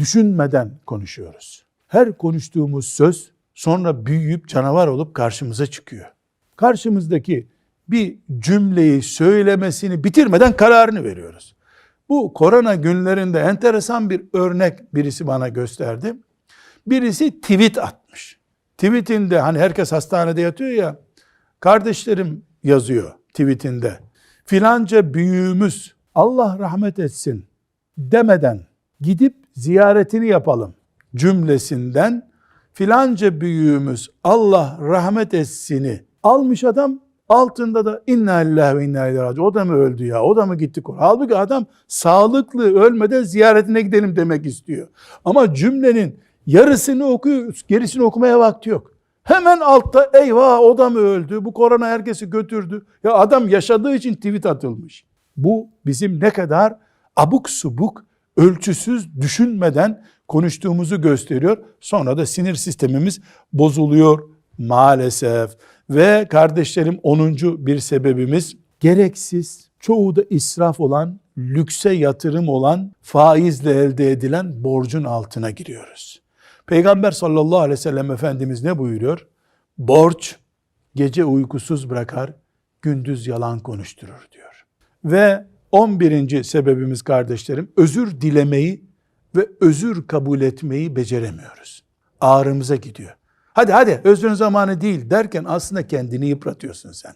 düşünmeden konuşuyoruz. Her konuştuğumuz söz sonra büyüyüp canavar olup karşımıza çıkıyor. Karşımızdaki bir cümleyi söylemesini bitirmeden kararını veriyoruz. Bu korona günlerinde enteresan bir örnek birisi bana gösterdi. Birisi tweet atmış. Tweetinde hani herkes hastanede yatıyor ya, kardeşlerim yazıyor tweetinde. Filanca büyüğümüz Allah rahmet etsin demeden gidip ziyaretini yapalım cümlesinden filanca büyüğümüz Allah rahmet etsini almış adam altında da inna lillahi ve inna ileyhi raciun. O da mı öldü ya? O da mı gitti? Halbuki adam sağlıklı ölmeden ziyaretine gidelim demek istiyor. Ama cümlenin yarısını okuyor, gerisini okumaya vakti yok. Hemen altta eyvah o da mı öldü? Bu korona herkesi götürdü. Ya adam yaşadığı için tweet atılmış. Bu bizim ne kadar abuk subuk, ölçüsüz düşünmeden konuştuğumuzu gösteriyor. Sonra da sinir sistemimiz bozuluyor maalesef. Ve kardeşlerim 10. bir sebebimiz gereksiz, çoğu da israf olan, lükse yatırım olan, faizle elde edilen borcun altına giriyoruz. Peygamber sallallahu aleyhi ve sellem Efendimiz ne buyuruyor? Borç gece uykusuz bırakar, gündüz yalan konuşturur diyor. Ve 11. sebebimiz kardeşlerim özür dilemeyi ve özür kabul etmeyi beceremiyoruz. Ağrımıza gidiyor. Hadi hadi özrün zamanı değil derken aslında kendini yıpratıyorsun sen.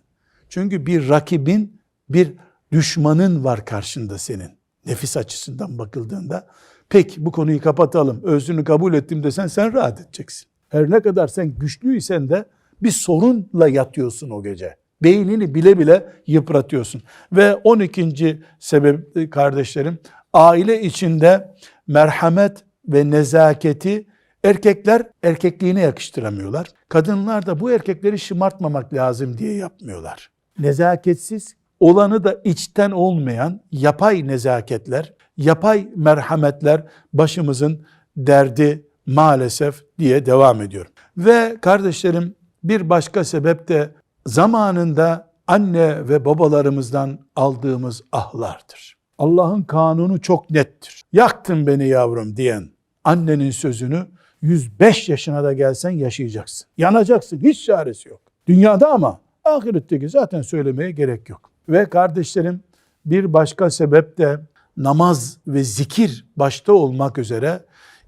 Çünkü bir rakibin, bir düşmanın var karşında senin. Nefis açısından bakıldığında. Peki bu konuyu kapatalım. Özrünü kabul ettim desen sen rahat edeceksin. Her ne kadar sen güçlüysen de bir sorunla yatıyorsun o gece. Beynini bile bile yıpratıyorsun. Ve 12. sebep kardeşlerim aile içinde merhamet ve nezaketi erkekler erkekliğine yakıştıramıyorlar. Kadınlar da bu erkekleri şımartmamak lazım diye yapmıyorlar. Nezaketsiz olanı da içten olmayan yapay nezaketler, yapay merhametler başımızın derdi maalesef diye devam ediyor. Ve kardeşlerim bir başka sebep de zamanında anne ve babalarımızdan aldığımız ahlardır. Allah'ın kanunu çok nettir. Yaktın beni yavrum diyen annenin sözünü 105 yaşına da gelsen yaşayacaksın. Yanacaksın. Hiç çaresi yok. Dünyada ama ahiretteki zaten söylemeye gerek yok. Ve kardeşlerim bir başka sebep de namaz ve zikir başta olmak üzere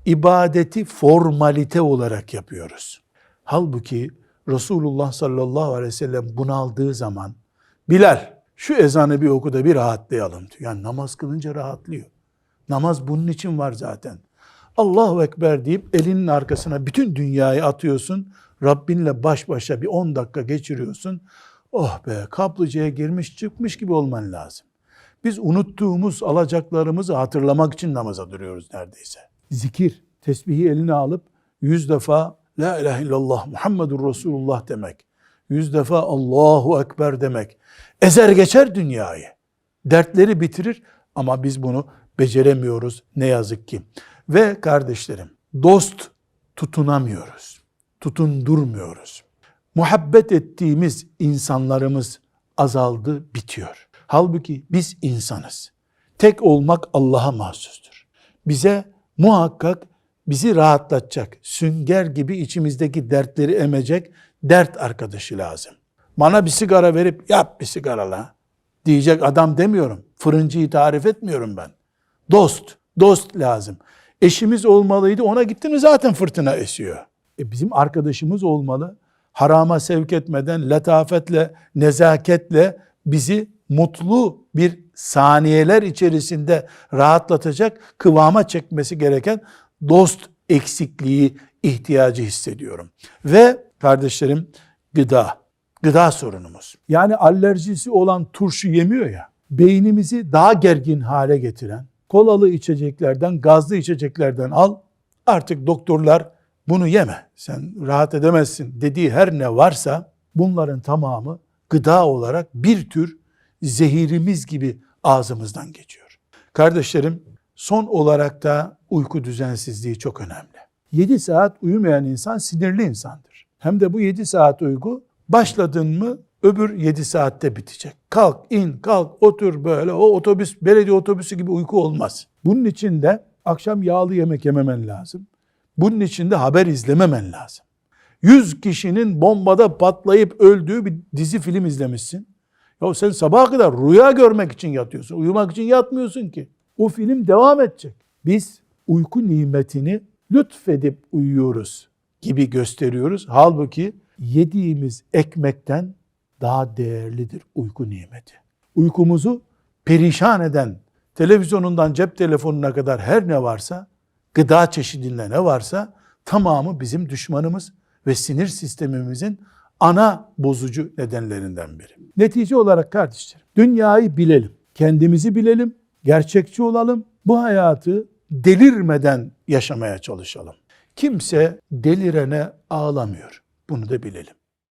ibadeti formalite olarak yapıyoruz. Halbuki Resulullah sallallahu aleyhi ve sellem bunaldığı zaman Bilal şu ezanı bir oku da bir rahatlayalım diyor. Yani namaz kılınca rahatlıyor. Namaz bunun için var zaten. Allahu Ekber deyip elinin arkasına bütün dünyayı atıyorsun. Rabbinle baş başa bir 10 dakika geçiriyorsun. Oh be kaplıcaya girmiş çıkmış gibi olman lazım. Biz unuttuğumuz alacaklarımızı hatırlamak için namaza duruyoruz neredeyse. Zikir, tesbihi eline alıp yüz defa La ilahe illallah Muhammedur Resulullah demek. Yüz defa Allahu Ekber demek. Ezer geçer dünyayı. Dertleri bitirir ama biz bunu beceremiyoruz ne yazık ki. Ve kardeşlerim dost tutunamıyoruz. Tutundurmuyoruz. Muhabbet ettiğimiz insanlarımız azaldı, bitiyor. Halbuki biz insanız. Tek olmak Allah'a mahsustur. Bize muhakkak bizi rahatlatacak, sünger gibi içimizdeki dertleri emecek dert arkadaşı lazım. Bana bir sigara verip yap bir sigara la diyecek adam demiyorum. Fırıncıyı tarif etmiyorum ben. Dost, dost lazım. Eşimiz olmalıydı ona gitti mi zaten fırtına esiyor. E bizim arkadaşımız olmalı. Harama sevk etmeden letafetle, nezaketle bizi mutlu bir saniyeler içerisinde rahatlatacak, kıvama çekmesi gereken dost eksikliği, ihtiyacı hissediyorum. Ve kardeşlerim gıda, gıda sorunumuz. Yani alerjisi olan turşu yemiyor ya, beynimizi daha gergin hale getiren, kolalı içeceklerden, gazlı içeceklerden al, artık doktorlar bunu yeme, sen rahat edemezsin dediği her ne varsa bunların tamamı gıda olarak bir tür zehirimiz gibi ağzımızdan geçiyor. Kardeşlerim son olarak da uyku düzensizliği çok önemli. 7 saat uyumayan insan sinirli insandır. Hem de bu 7 saat uyku başladın mı öbür 7 saatte bitecek. Kalk, in, kalk, otur böyle. O otobüs, belediye otobüsü gibi uyku olmaz. Bunun için de akşam yağlı yemek yememen lazım. Bunun için de haber izlememen lazım. 100 kişinin bombada patlayıp öldüğü bir dizi film izlemişsin. Ya sen sabaha kadar rüya görmek için yatıyorsun. Uyumak için yatmıyorsun ki. O film devam edecek. Biz uyku nimetini lütfedip uyuyoruz gibi gösteriyoruz. Halbuki yediğimiz ekmekten daha değerlidir uyku nimeti. Uykumuzu perişan eden televizyonundan cep telefonuna kadar her ne varsa, gıda çeşidinde ne varsa tamamı bizim düşmanımız ve sinir sistemimizin ana bozucu nedenlerinden biri. Netice olarak kardeşlerim, dünyayı bilelim, kendimizi bilelim, gerçekçi olalım, bu hayatı delirmeden yaşamaya çalışalım. Kimse delirene ağlamıyor. Bunu da bilelim.